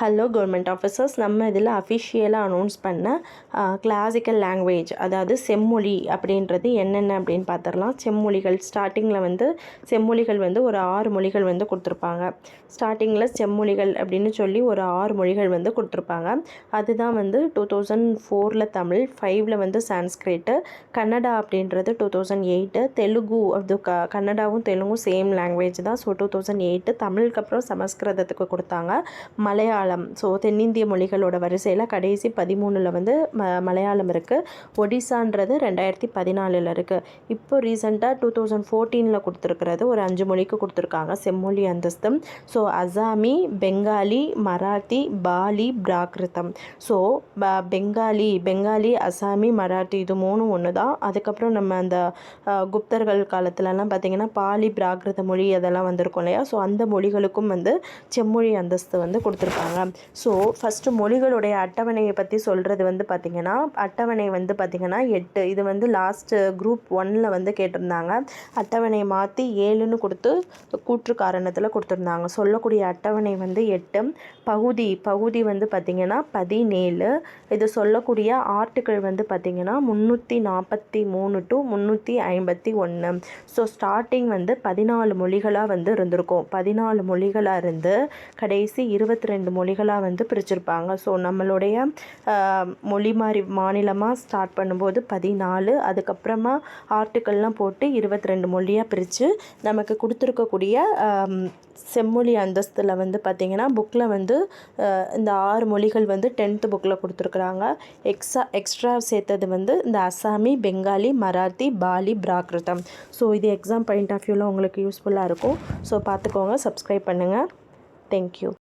Hello government officers நம்ம இதில் அஃபிஷியலாக அனௌன்ஸ் பண்ண கிளாசிக்கல் லாங்குவேஜ் அதாவது செம்மொழி அப்படின்றது என்னென்ன அப்படின்னு பார்த்துடலாம் செம்மொழிகள் ஸ்டார்டிங்கில் வந்து செம்மொழிகள் வந்து ஒரு ஆறு மொழிகள் வந்து கொடுத்துருப்பாங்க. ஸ்டார்டிங்கில் செம்மொழிகள் அப்படின்னு சொல்லி ஒரு ஆறு மொழிகள் வந்து கொடுத்துருப்பாங்க. அதுதான் வந்து டூ தௌசண்ட் ஃபோரில் தமிழ் ஃபைவ்ல வந்து சான்ஸ்கிரிட்டு கன்னடா அப்படின்றது டூ தௌசண்ட் எயிட்டு தெலுங்கு அது க கன்னடாவும் தெலுங்கும் சேம் லாங்குவேஜ் தான். ஸோ டூ தௌசண்ட் எயிட்டு தமிழுக்கு அப்புறம் சமஸ்கிருதத்துக்கு கொடுத்தாங்க. மலையாளம் ஸோ தென்னிந்திய மொழிகளோட வரிசையில் கடைசி பதிமூணில் வந்து ம மலையாளம் இருக்குது ஒடிசான்றது ரெண்டாயிரத்தி பதினாலில் இருக்குது இப்போ ரீசெண்டாக டூ தௌசண்ட் ஃபோர்டீனில் கொடுத்துருக்கிறது ஒரு அஞ்சு மொழிக்கு கொடுத்துருக்காங்க. செம்மொழி அந்தஸ்து. ஸோ அசாமி பெங்காலி மராத்தி பாலி பிராகிருதம் ஸோ பெங்காலி பெங்காலி அசாமி மராத்தி இது மூணும் ஒன்று தான் அதுக்கப்புறம் நம்ம அந்த குப்தர்கள் காலத்துலலாம் பார்த்திங்கன்னா பாலி பிராகிருத மொழி அதெல்லாம் வந்திருக்கும் இல்லையா? ஸோ அந்த மொழிகளுக்கும் வந்து செம்மொழி அந்தஸ்து வந்து கொடுத்துருக்காங்க. ஸோ ஃபஸ்ட்டு மொழிகளுடைய அட்டவணையை பற்றி சொல்கிறது வந்து பார்த்திங்கன்னா அட்டவணை வந்து பார்த்திங்கன்னா எட்டு. இது வந்து லாஸ்ட்டு குரூப் ஒன்னில் வந்து கேட்டிருந்தாங்க. அட்டவணையை மாற்றி ஏழுன்னு கொடுத்து கூற்று காரணத்தில் கொடுத்துருந்தாங்க. சொல்லக்கூடிய அட்டவணை வந்து எட்டு. பகுதி பகுதி வந்து பார்த்திங்கன்னா பதினேழு. இது சொல்லக்கூடிய ஆர்டிக்கிள் வந்து பார்த்திங்கன்னா முந்நூற்றி நாற்பத்தி மூணு டு முந்நூற்றி ஐம்பத்தி ஒன்று ஸோ ஸ்டார்டிங் வந்து பதினாலு மொழிகளாக வந்து இருந்திருக்கும். பதினாலு மொழிகளாக இருந்து கடைசி இருபத்தி ரெண்டு மொழி மொழிகளாக வந்து பிரிச்சிருப்பாங்க. ஸோ நம்மளுடைய மொழி மாறி மாநிலமாக ஸ்டார்ட் பண்ணும்போது பதினாலு அதுக்கப்புறமா ஆர்டிக்கல்லாம் போட்டு இருபத்தி ரெண்டு மொழியாக பிரித்து நமக்கு கொடுத்துருக்கக்கூடிய செம்மொழி அந்தஸ்தில் வந்து பார்த்திங்கன்னா புக்கில் வந்து இந்த ஆறு மொழிகள் வந்து டென்த்து புக்கில் கொடுத்துருக்குறாங்க. எக்ஸா எக்ஸ்ட்ரா சேர்த்தது வந்து இந்த அசாமி பெங்காலி மராத்தி பாலி பிராகிருதம். ஸோ இது எக்ஸாம் பாயிண்ட் ஆஃப் வியூவில் உங்களுக்கு யூஸ்ஃபுல்லாக இருக்கும். ஸோ பார்த்துக்கோங்க சப்ஸ்கிரைப் பண்ணுங்கள் தேங்க்யூ